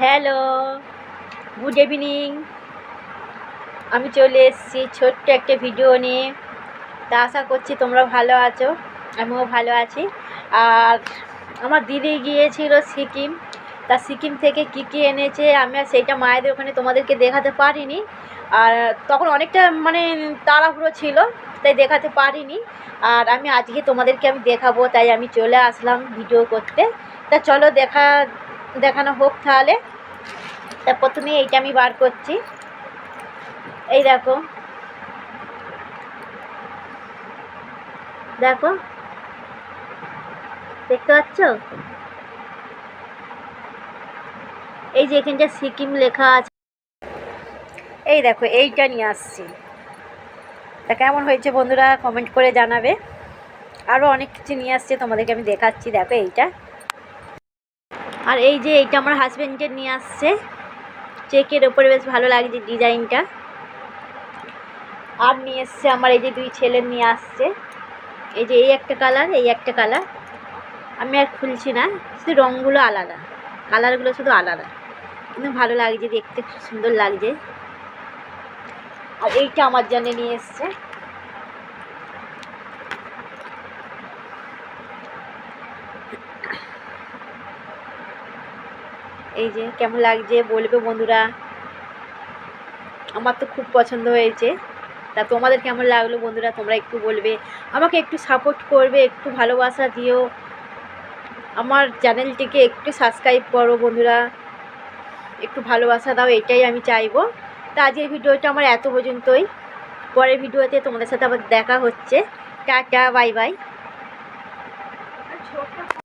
Hello good evening আমি চলে এসেছি ছোট্ট একটা ভিডিও নিয়ে। তা আশা করছি তোমরা ভালো আছো, আমিও ভালো আছি। আর আমার দিদি গিয়েছিল সিকিম। তা সিকিম থেকে কী কী এনেছে, আমি আর সেইটা মায়েদের ওখানে তোমাদেরকে দেখাতে পারিনি। আর তখন অনেকটা মানে তাড়াহুড়ো ছিল, তাই দেখাতে পারিনি। আর আমি আজকে তোমাদেরকে আমি দেখাবো, তাই আমি চলে আসলাম ভিডিও করতে। তা চলো দেখা দেখানো হোক তাহলে। তা প্রথমে এইটা আমি বার করছি। এই দেখো। দেখো। দেখতে পাচ্ছ? এই যে এখানটা সিকিম লেখা আছে। এই দেখো, এইটা নিয়ে আসছি। তা কেমন হয়েছে বন্ধুরা কমেন্ট করে জানাবে। আরও অনেক কিছু নিয়ে আসছে, তোমাদেরকে আমি দেখাচ্ছি। দেখো এইটা। আর এই যে এইটা আমার হাজব্যান্ডকে নিয়ে আসছে। চেকের ওপরে বেশ ভালো লাগছে ডিজাইনটা। আর নিয়ে এসছে আমার এই যে দুই ছেলের নিয়ে আসছে। এই যে এই একটা কালার এই একটা কালার আমি আর খুলছি না, শুধু রঙগুলো আলাদা। কালারগুলো শুধু আলাদা। কিন্তু ভালো লাগছে, দেখতে খুব সুন্দর লাগছে। আর এইটা আমার জন্য নিয়ে এসছে। এই যে কেমন লাগছে বলবে বন্ধুরা? আমার তো খুব পছন্দ হয়েছে। তা তোমাদের কেমন লাগল বন্ধুরা? তোমরা একটু বলবে। আমাকে একটু সাপোর্ট করবে, একটু ভালোবাসা দিও। আমার চ্যানেলটিকে একটু সাবস্ক্রাইব করো বন্ধুরা। একটু ভালোবাসা দাও, এটাই আমি চাইব। তা আজকের ভিডিওটা আমার এত পর্যন্তই। পরের ভিডিওতে তোমাদের সাথে আবার দেখা হচ্ছে। Tata, bye bye.